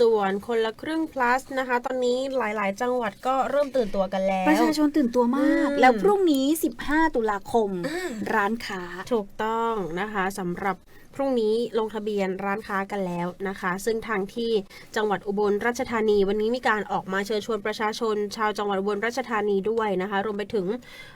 ส่วนคนละครึ่ง plus นะคะ ตอนนี้หลายๆ จังหวัดก็เริ่มตื่นตัวกันแล้ว ประชาชนตื่นตัวมากอืมแล้วพรุ่งนี้ 15 ตุลาคม ร้านค้า ถูกต้องนะคะสำหรับพรุ่งนี้ลงทะเบียนร้านค้ากันแล้วนะคะ ซึ่งทางที่จังหวัดอุบลราชธานี วันนี้มีการออกมาเชิญชวนประชาชน ชาวจังหวัดอุบลราชธานีด้วยนะคะ รวมไปถึง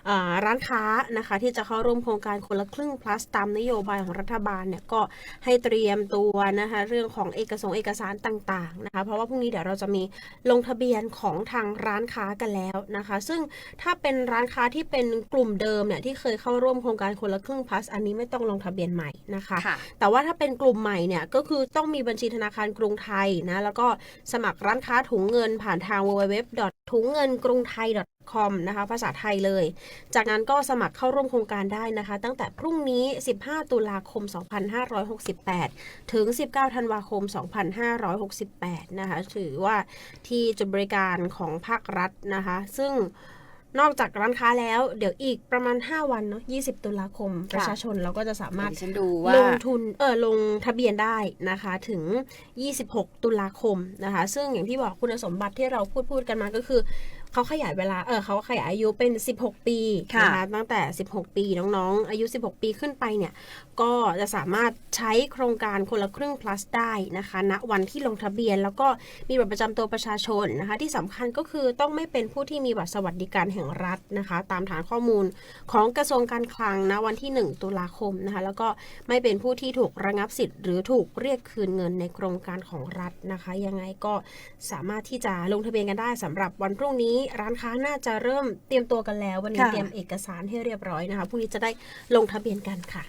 อ่าร้านค้านะคะ ที่จะเข้าร่วมโครงการคนละครึ่ง plus ตามนโยบายของรัฐบาลเนี่ยก็ให้เตรียมตัวนะคะ เรื่องของเอกสงค์เอกสารต่างๆนะคะเพราะว่าพรุ่งนี้เดี๋ยวเราจะมีลงทะเบียนของทางร้านค้ากันแล้วนะคะ ซึ่งถ้าเป็นร้านค้าที่เป็นกลุ่มเดิมเนี่ยที่เคยเข้าร่วมโครงการคนละครึ่ง plus อันนี้ไม่ต้องลงทะเบียนใหม่นะคะค่ะแต่ว่าถ้าเป็นกลุ่มใหม่เนี่ยก็คือต้องมีบัญชีธนาคารกรุงไทยนะแล้วก็สมัครร้านค้าถุงเงินผ่านทาง www ถุงเงินกรุงไทย com นะคะภาษาไทยเลย จากนั้นก็สมัครเข้าร่วมโครงการได้นะคะ ตั้งแต่พรุ่งนี้ 15 ตุลาคม 2568 ถึง 19 ธันวาคม 2568 นะคะ ถือว่าที่จุดบริการของภาครัฐนะคะ ซึ่งนอกจากร้านค้าแล้ว เดี๋ยวอีกประมาณ 5 วันเนาะ20 ตุลาคม ประชาชนเราก็จะสามารถดิฉันดูว่าลงทุนเออลงทะเบียนได้นะคะถึง 26 ตุลาคมนะคะ ซึ่งอย่างที่บอกคุณสมบัติที่เราพูดพูดกันมาก็คือ เขาขยายเวลา เออเขาขยายอายุเป็น 16 ปีค่ะนะคะตั้งแต่ 16 ปีน้องๆ อายุ 16 ปีขึ้นไปเนี่ย ก็จะสามารถใช้โครงการคนละครึ่ง plus ได้นะคะณวันที่ลงทะเบียน แล้วก็มีบัตรประจำตัวประชาชนนะคะ ที่สำคัญก็คือต้องไม่เป็นผู้ที่มีบัตรสวัสดิการแห่งรัฐนะคะ ตามฐานข้อมูลของกระทรวงการคลังนะวันที่ 1 ตุลาคมนะคะ แล้วก็ไม่เป็นผู้ที่ถูกระงับสิทธิ์หรือถูกเรียกคืนเงินในโครงการของรัฐนะคะ ยังไงก็สามารถที่จะลงทะเบียนกันได้สำหรับวันพรุ่งนี้ร้านค้าน่าจะเริ่มเตรียมตัวกันแล้ว วันนี้ค่ะ เตรียมเอกสารให้เรียบร้อยนะคะพรุ่งนี้จะได้ลงทะเบียนกันค่ะ